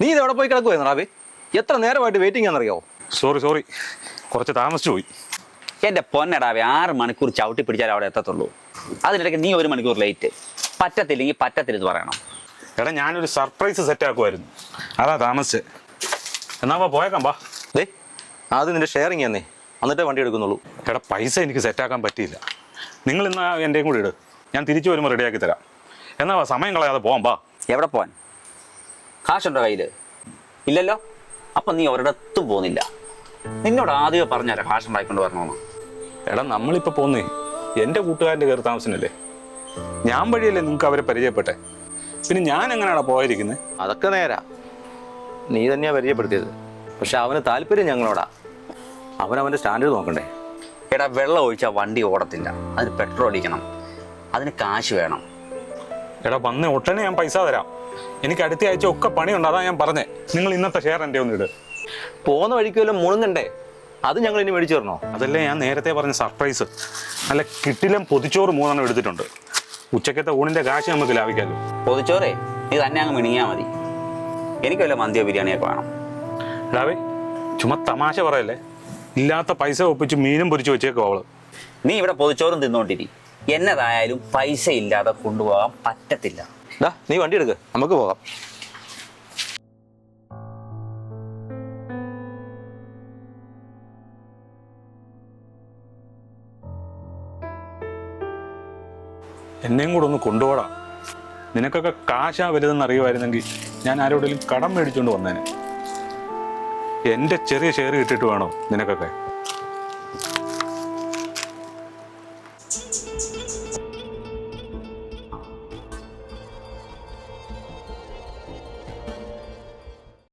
നീ ഇത് എവിടെ പോയി കിടക്കുവായിരുന്നു റാബി? എത്ര നേരമായിട്ട് വെയിറ്റിംഗ് ആണെന്നറിയാവോ സോറി സോറി കുറച്ച് താമസിച്ചു പോയി. എന്റെ പൊന്നടാവേ ആറ് മണിക്കൂർ ചവിട്ടി പിടിച്ചാൽ അവിടെ എത്തത്തുള്ളൂ. അതിനിടയ്ക്ക് നീ ഒരു മണിക്കൂർ ലേറ്റ് പറ്റത്തില്ലെങ്കിൽ പറ്റത്തില്ല പറയണം. എടാ ഞാനൊരു സർപ്രൈസ് സെറ്റ് ആക്കുമായിരുന്നു അതാ താമസിച്ച്. എന്നാ വാ പോയേക്കാം വാ. ദേ അത് നിന്റെ ഷെയറിങ് എന്നേ എന്നിട്ടേ വണ്ടി എടുക്കുന്നുള്ളൂ. എടാ പൈസ എനിക്ക് സെറ്റാക്കാൻ പറ്റിയില്ല. നിങ്ങൾ ഇന്ന് എന്റെയും കൂടി ഇട്. ഞാൻ തിരിച്ചു വരുമ്പോൾ റെഡിയാക്കി തരാം. എന്നാ വാ സമയം കളയാതെ പോവാം വാ. എവിടെ പോവാൻ? കാശുണ്ടോ കയ്യിൽ ഇല്ലല്ലോ? അപ്പം നീ ഒരിടത്തും പോകുന്നില്ല. നിന്നോട് ആദ്യമേ പറഞ്ഞാലോ കാശുണ്ടായിക്കൊണ്ട് വരണോന്ന് എടാ നമ്മളിപ്പോൾ പോന്നേ. എന്റെ കൂട്ടുകാരന്റെ കയറി താമസിനല്ലേ ഞാൻ വഴിയല്ലേ നിങ്ങൾക്ക് അവരെ പരിചയപ്പെട്ടെ? പിന്നെ ഞാൻ എങ്ങനെയാണ് പോയിരിക്കുന്നത് അതൊക്കെ നേരാ. നീ തന്നെയാ പരിചയപ്പെടുത്തിയത്. പക്ഷെ അവന് താല്പര്യം ഞങ്ങളോടാ. അവൻ അവന്റെ സ്റ്റാൻഡേർഡ് നോക്കണ്ടേ? എടാ വെള്ളം ഒഴിച്ചാൽ വണ്ടി ഓടത്തില്ല. അതിന് പെട്രോൾ അടിക്കണം. അതിന് കാശ് വേണം. എടാ വന്ന ഉടനെ ഞാൻ പൈസ തരാം. എനിക്ക് അടുത്ത ആഴ്ച ഒക്കെ പണിയുണ്ട് അതാ ഞാൻ പറഞ്ഞേ. നിങ്ങൾ ഇന്നത്തെ ഷെയർ എന്റെ ഒന്ന് ഇട്. പോകുന്ന വഴിക്ക് വല്ലതും മുണുങ്ങണ്ടേ? അത് ഞങ്ങൾ ഇനി മേടിച്ചു തരണോ? അതല്ലേ ഞാൻ നേരത്തെ പറഞ്ഞ സർപ്രൈസ് അല്ല കിട്ടിലും പൊതിച്ചോറ് മൂന്നെണ്ണം എടുത്തിട്ടുണ്ട്. ഉച്ചക്കത്തെ ഊണിന്റെ കാശ് നമുക്ക് ലാഭിക്കാമല്ലോ പൊതിച്ചോറേ നീ തന്നെ അങ്ങ് മിണിങ്ങിയാൽ മതി. എനിക്ക് വല്ല മന്തിയോ ബിരിയാണിയൊക്കെ വേണം. എടാവേ ചുമ്മാ തമാശ പറയല്ലേ? ഇല്ലാത്ത പൈസ ഒപ്പിച്ച് മീനും പൊരിച്ചു വെച്ചേക്കോ അവൾ. നീ ഇവിടെ പൊതിച്ചോറും തിന്നോണ്ടിരി. എന്നതായാലും പൈസ ഇല്ലാതെ കൊണ്ടുപോകാൻ പറ്റത്തില്ല. നീ വണ്ടി എടുക്ക്. നമുക്ക് പോകാം. എന്നെയും കൂടെ ഒന്ന് കൊണ്ടുപോടാം. നിനക്കൊക്കെ കാശാ വലുതെന്ന് അറിയുമായിരുന്നെങ്കിൽ ഞാൻ ആരോടെങ്കിലും കടം മേടിച്ചുകൊണ്ട് വന്നേനെ. എന്റെ ചെറിയ ഷെയർ കിട്ടിയിട്ട് വേണോ നിനക്കൊക്കെ?